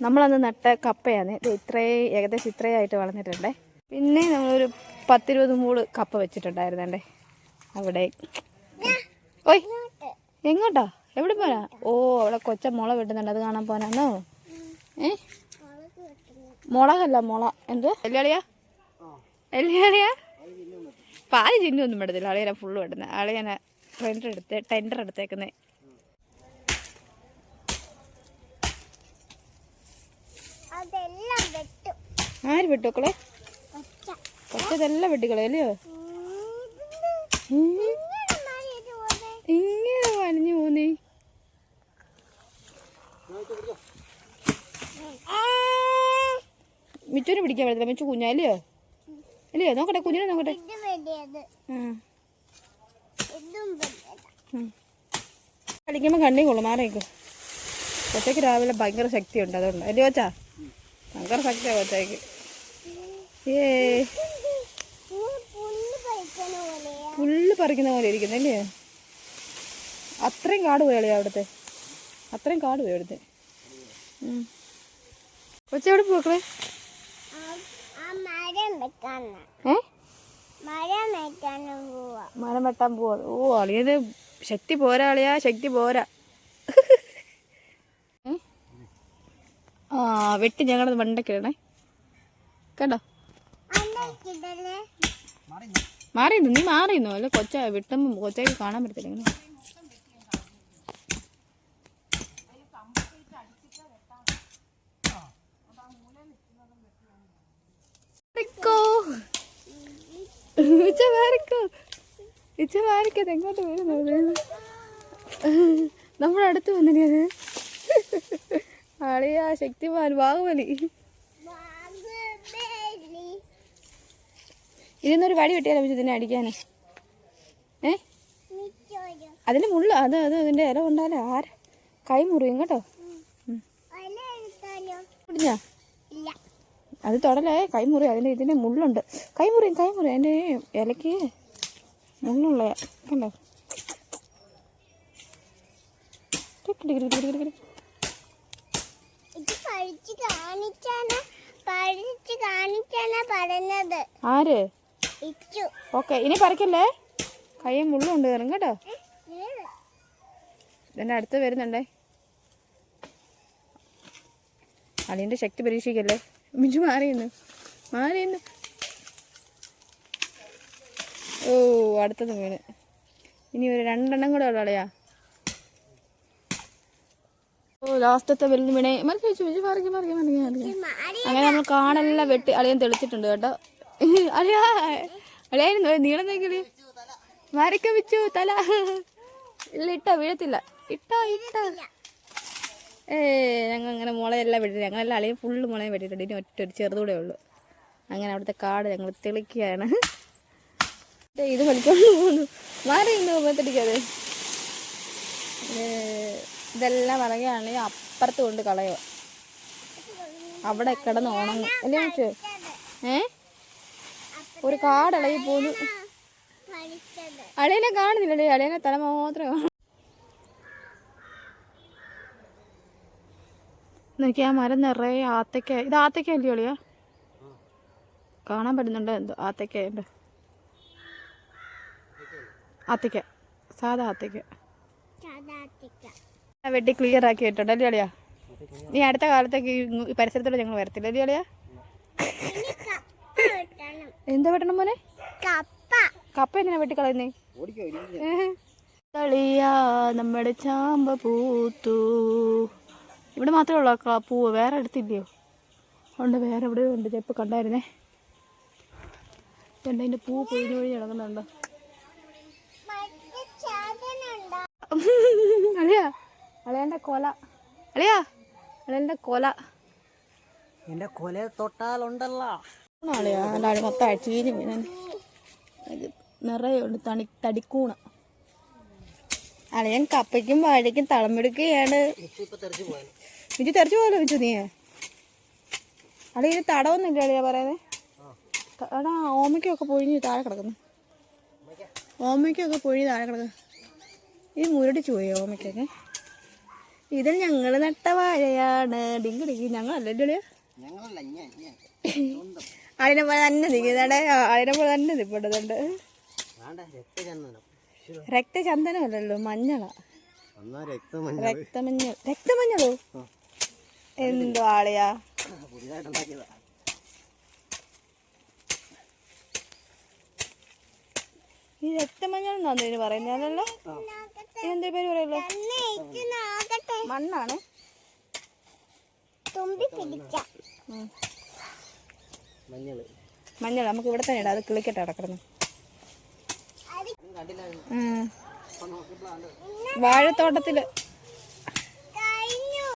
നമ്മളന്ന് നട്ട കപ്പയാണ്. ഇത് ഇത്രയും ഏകദേശം ഇത്രയായിട്ട് വളർന്നിട്ടുണ്ടേ. പിന്നെ നമ്മളൊരു പത്തിരുപത് മൂൾ കപ്പ വെച്ചിട്ടുണ്ടായിരുന്നേ അവിടെ. ഓയ് എങ്ങോട്ടാ? എവിടെ പോരാ ഓ അവിടെ കൊച്ച മുള വെട്ടുന്നുണ്ട്. അത് കാണാൻ പോനാണോ ഏ? മുളകല്ല മുള. എന്ത്? എല്ലിയാളിയാ? എല്ലിയാളിയാ? പാൽ ചിന്നൊന്നും പെടത്തില്ല അളിയനെ ഫുള്ള് വെട്ടുന്നത് അളിയനെ ടെൻഡർ എടുത്ത് ടെൻഡർ എടുത്തേക്കുന്നത് അതെല്ലാം വെട്ടും ആര് വെട്ടുക്കളെ കൊച്ചതെല്ലാം വെട്ടിക്കളയല്ലയോ ഇങ്ങനെ വലിഞ്ഞു പോന്നേ. മിച്ചുവിനെ പിടിക്കാൻ പറ്റത്തില്ല മിച്ചു കുഞ്ഞല്ലയോ അല്ലയോ? നോക്കട്ടെ കുഞ്ഞിനെ നോക്കട്ടെ. കളിക്കുമ്പോ. കളിക്കുമ്പോൾ കണ്ണി കൊള്ളു മാറിയേക്കും ഒറ്റയ്ക്ക് രാവിലെ ഭയങ്കര ശക്തിയുണ്ട് അതുകൊണ്ട്. അല്ലേ കൊച്ചാ ഭയങ്കര ശക്തിയാണ് കൊച്ചയ്ക്ക് ഏ. പുല്ല് പറിക്കുന്ന പോലെ ഇരിക്കുന്നല്ലേ അത്രയും കാട് പോയാളിയാ അവിടുത്തെ. അത്രയും കാട് പോയി അവിടുത്തെ. കൊച്ച എവിടെ പോക്കളെ മരം വെട്ടാൻ പോവാ. ഓ അളിയത് ശക്തി പോരാളിയാ ശക്തി പോരാ ഏ? ആ വെട്ടി ഞങ്ങളത് വണ്ടക്കിടണേ കേട്ടോ മാറിയിരുന്നു നീ മാറിയിരുന്നു അല്ല കൊച്ച വിട്ടുമ്പോ കൊച്ചയ്ക്ക് കാണാൻ പറ്റത്തില്ല ഇങ്ങനെ. ഇച്ച മാറിക്കോ. എങ്ങോട്ട് വരുന്നത്? നമ്മുടെ അടുത്ത് വന്നിനി അത് ആളിയാ ശക്തിമാൻ ബാഹുബലി. ഇതിന്നൊരു വടി വെട്ടിയാലോ ഇതിനെ അടിക്കാനേ. ഏ? അതിന്റെ അതിന് മുള്ള അത് അത് അതിന്റെ ഇല കൊണ്ടാലേ ആര? കൈ മുറിയും കേട്ടോ. അത് തൊടലേ കൈമുറി അതിന്റെ ഇതിന്റെ മുള്ളുണ്ട്. കൈ മുറിയും കൈ മുറിയും. അതിന്റെ ഇലയ്ക്ക് മുള്ളുള്ള കണ്ടോ? കഴിച്ച് കാണിച്ചാണ് കഴിച്ച് കാണിച്ചാണ് പറഞ്ഞത്. ആര്? ഇച്ചു. ഓക്കെ ഇനി പറിക്കല്ലേ? കയ്യും മുള്ളും ഉണ്ട് കയറും കേട്ടോ? ഇതിന്റെ അടുത്ത് വരുന്നുണ്ടേ. അളിയന്റെ ശക്തി പരീക്ഷിക്കല്ലേ? മിഞ്ചു മാറിയെന്ന് മാറിയെന്ന്. ഓ അടുത്തത് വീണ്. ഇനി ഒരു രണ്ടെണ്ണം കൂടെ ഉള്ള അളയാ ഓ ലാസ്റ്റത്തെ വലുത് വീണേ മറിച്ച് വെച്ചു വെച്ച് മറിക്ക് മറിക്കും മറിക്കും മറിക്കും അങ്ങനെ നമ്മൾ കാണെല്ലാം വെട്ടി അളിയൻ തെളിച്ചിട്ടുണ്ട് കേട്ടോ. അളിയാ അളിയായിരുന്നു? നീളം നോക്കിയത് മരക്ക വെച്ചു തല. ഇല്ല ഇട്ടോ വീഴത്തില്ല. ഇട്ടോ ഇട്ട. ഏ ഞങ്ങൾ അങ്ങനെ മുളയെല്ലാം വെട്ടി ഞങ്ങളെല്ലാം അളിയും ഫുള്ള് മുളയും വെട്ടിയിട്ടുണ്ട്. ഇനി ഒറ്റ ഒരു ചെറുതൂടെ ഉള്ളൂ. അങ്ങനെ അവിടുത്തെ കാട് ഞങ്ങൾ തെളിക്കുകയാണ്. ഇത് കളിക്കാൻ പോകുന്നു. മാറി ഇന്ന് മുഖത്തടിക്കാതെ ഇതെല്ലാം ഇറങ്ങിയാണെങ്കിൽ അപ്പുറത്ത് കൊണ്ട് കളയുക. അവിടെ കിടന്ന് ഉണങ്ങും. അല്ലേ വെച്ച് ഏ? ഒരു കാടിളകി പഠിച്ചത് അളിയനെ കാണുന്നില്ലല്ലേ അളിയനെ തല മാത്രമേ. നോക്കി ആ മരം നിറയെ ആത്തക്ക ഇത് ആത്തക്ക അല്ലേ അളിയാ? കാണാൻ പറ്റുന്നുണ്ട്. എന്തോ ആത്തക്ക ഉണ്ട് ആത്തക്ക സാധാ ആത്തക്ക വെട്ടി ക്ലിയർ ആക്കി ഇട്ടുണ്ട് അല്ലേ അളിയാ? നീ അടുത്ത കാലത്തേക്ക് ഈ പരിസരത്തോടെ ഞങ്ങൾ വരത്തില്ല. അല്ലേ അളിയാ? എന്താ വെട്ടണം മോനെ? കപ്പ എങ്ങനെ വെട്ടിക്കളയുന്നേ? കളിയാ നമ്മുടെ ചാമ്പ പൂത്തു. ഇവിടെ മാത്രമേ ഉള്ളൂ ആ പൂവ്? വേറെ അടുത്തില്ലയോ ഉണ്ട് വേറെ എവിടെ ഉണ്ട്. ചെപ്പ് കണ്ടായിരുന്നേ. എന്റെ അതിന്റെ പൂ പൊഴിഞ്ഞു പൊഴിഞ്ഞ് കിടക്കുന്നുണ്ടോ അറിയാ അളിയാ അളിയന്റെ കൊല. അളിയാ. അളിയന്റെ കൊല. എന്റെ കൊല തൊട്ടാലുണ്ടല്ലോ. അളിയാ? അല്ലാതെ മൊത്തം വീണ. നിറയെ ഉണ്ട്. തണി തടിക്കൂണ. അളിയൻ കപ്പയ്ക്കും വാഴയ്ക്കും തളമെടുക്കുകയാണ് ഇപ്പൊ തെറിച്ചു പോലെ വെച്ചു നീ. അളിയ തടവൊന്നും തടവൊന്നുമില്ല അളിയാ പറയുന്നത് എടാ ഓമയ്ക്കൊക്കെ പൊഴിഞ്ഞ് താഴെ കിടക്കുന്നു. ഓമയ്ക്കൊക്കെ പൊഴിഞ്ഞ് താഴെ കിടക്കുന്നു. ഇത് മുരടിച്ചു പോയി ഓമയ്ക്കൊക്കെ? ഇതിൽ ഞങ്ങൾ നട്ട വാഴയാണ്. ഡിങ്ക് ഡിങ്കി. ഞങ്ങളല്ലേ അതിനെ പോലെ തന്നെ നിൽക്കുന്നുണ്ട് അതിനെ പോലെ തന്നെ ശ്ശോ. രക്തചന്ദനമല്ലല്ലോ മഞ്ഞളാ. രക്തമഞ്ഞൾ. രക്തമഞ്ഞളോ? എന്തോ ആളെയാ? ഈ രക്തമഞ്ഞൾ എന്നാന്ന് ഇതിന് പറയുന്നതല്ലോ എന്തേ പേര് പറയല്ലോ മണ്ണാണ്. തുമ്പി പിടിച്ച. ഉം. മഞ്ഞൾ. മഞ്ഞൾ നമുക്ക് ഇവിടെ തന്നെ ഇടാം. അത് കിളിക്കട്ടെ കിടക്കണം കണ്ടില്ല വാഴത്തോട്ടത്തിൽ.